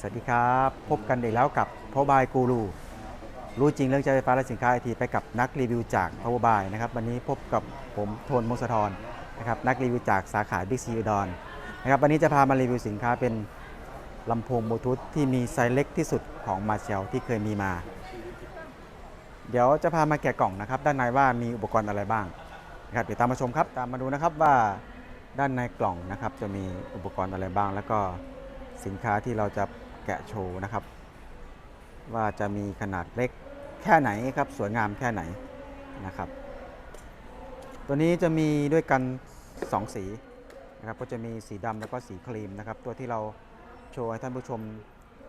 สวัสดีครับ พบกันอีกแล้วกับ Power by Guru รู้จริงเรื่องใช้ไฟฟ้าและสินค้าไอทีไปกับนักรีวิวจาก Power by นะครับวันนี้พบกับผมโทนมงสะทรนะครับนักรีวิวจากสาขา Big C อุดรนะครับวันนี้จะพามารีวิวสินค้าเป็นลำโพงบลูทูธที่มีไซส์เล็กที่สุดของมาเชลที่เคยมีมา เดี๋ยวจะพามาแกะกล่องนะครับด้านในว่ามีอุปกรณ์อะไรบ้างนะครับเดี๋ยวตามมาชมครับตามมาดูนะครับว่าด้านในกล่องนะครับจะมีอุปกรณ์อะไรบ้าง แล้วก็สินค้าที่เราจะ แกะโชว์นะครับ ว่าจะมีขนาดเล็กแค่ไหนครับ สวยงามแค่ไหนนะครับ ตัวนี้จะมีด้วยกัน 2 สีนะครับก็จะมีสีดำแล้วก็สีครีมนะครับ ตัวที่เราโชว์ให้ท่านผู้ชม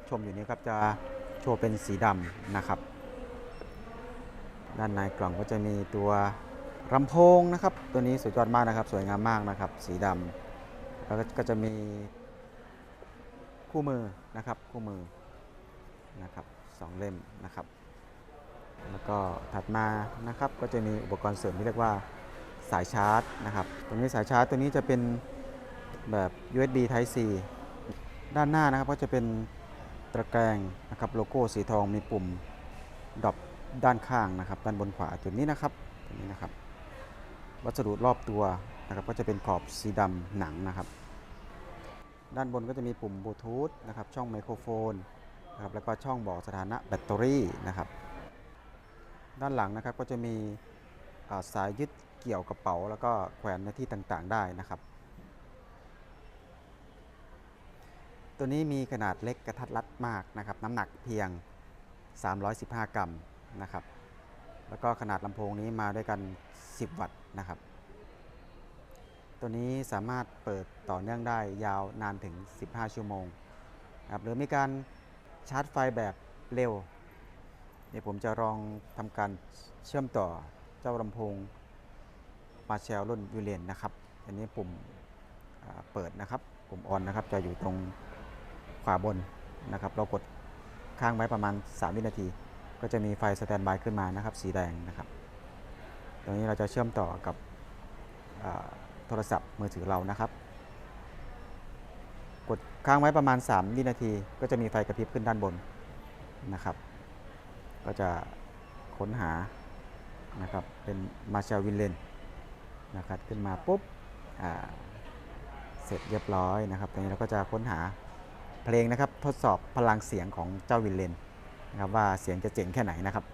ชมอยู่นี้ครับจะโชว์เป็นสีดำนะครับ ด้านในกล่องก็จะมีตัวลำโพงนะครับ ตัวนี้สุดยอดมากนะครับ สวยงามมากนะครับ สีดำแล้วก็จะมี คู่มือนะครับคู่มือนะครับสองเล่มนะครับ แล้วก็ถัดมานะครับก็จะมีอุปกรณ์เสริมที่เรียกว่าสายชาร์จนะครับตรงนี้สายชาร์จตัวนี้จะเป็นแบบ USB Type C ด้านหน้านะครับก็จะเป็นตะแกรงนะครับโลโก้สีทองมีปุ่มดรอปด้านข้างนะครับ ด้านบนขวาจุดนี้นะครับตัวนี้นะครับ วัสดุรอบตัวนะครับก็จะเป็นขอบสีดำหนังนะครับ ด้านบนก็จะมีปุ่มบลูทูธนะครับช่องไมโครโฟนนะครับแล้วก็ช่องบอกสถานะแบตเตอรี่นะครับ ด้านหลังนะครับก็จะมีสายยึดเกี่ยวกระเป๋า แล้วก็แขวนในที่ต่างๆได้นะครับ ตัวนี้มีขนาดเล็กกระทัดรัดมากนะครับน้ำหนักเพียง 315 กรัมนะครับแล้วก็ขนาดลำโพงนี้มาด้วยกัน 10 วัตต์นะครับ ตัวนี้สามารถเปิดต่อเนื่องได้ยาวนานถึง 15 ชั่วโมงครับหรือมีการชาร์จไฟแบบเร็วเดี๋ยวผมจะลองทำการเชื่อมต่อเจ้าลำโพงมาแชลรุ่นยูเรนนะครับ อันนี้ปุ่มเปิดนะครับปุ่มออนนะครับ จะอยู่ตรงขวาบนนะครับ เรากดค้างไว้ประมาณ 3 วินาที ก็จะมีไฟสแตนบายขึ้นมานะครับ สีแดงนะครับ ตรงนี้เราจะเชื่อมต่อกับ โทรศัพท์มือถือเรานะครับ กดค้างไว้ประมาณ 3 วินาที ก็จะมีไฟกระพริบขึ้นด้านบนนะครับ ก็จะค้นหานะครับเป็นมาเชลวินเลนนะครับขึ้นมาปุ๊บเสร็จเรียบร้อยนะครับตรงนี้เราก็จะค้นหาเพลงนะครับทดสอบพลังเสียงของเจ้าวินเลนนะครับว่าเสียงจะเจ๋งแค่ไหนนะครับ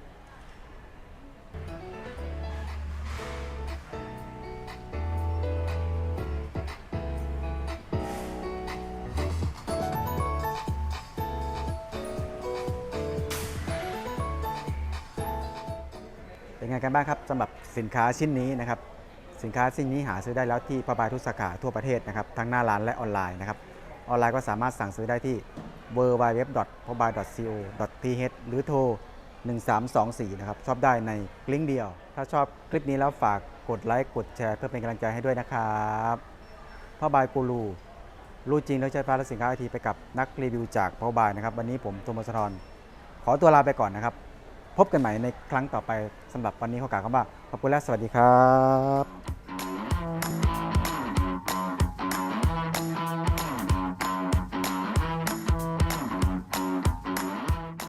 เป็นไงกันบ้างครับสำหรับสินค้าชิ้นนี้นะครับ สินค้าชิ้นนี้หาซื้อได้แล้วที่พระบายทุกสาขาทั่วประเทศนะครับ ทั้งหน้าร้านและออนไลน์นะครับ ออนไลน์ก็สามารถสั่งซื้อได้ที่ w w w p o b a y c o t h หรือโทร 1324 นะครับ ชอบได้ในลิงเดียว ถ้าชอบคลิปนี้แล้วฝากกดไลค์กดแชร์เพื่อเป็นกำลังใจให้ด้วยนะครับพ่อบายกูรูรู้จริงแล้วใช้ฟ้าและสินค้าไอทีไปกับนักรีวิวจากพ่อบายนะครับ วันนี้ผมโทมัสทรขอตัวลาไปก่อนนะครับ พบกันใหม่ในครั้งต่อไปสำหรับวันนี้ขอกล่าวคำว่าขอบคุณและสวัสดีครับ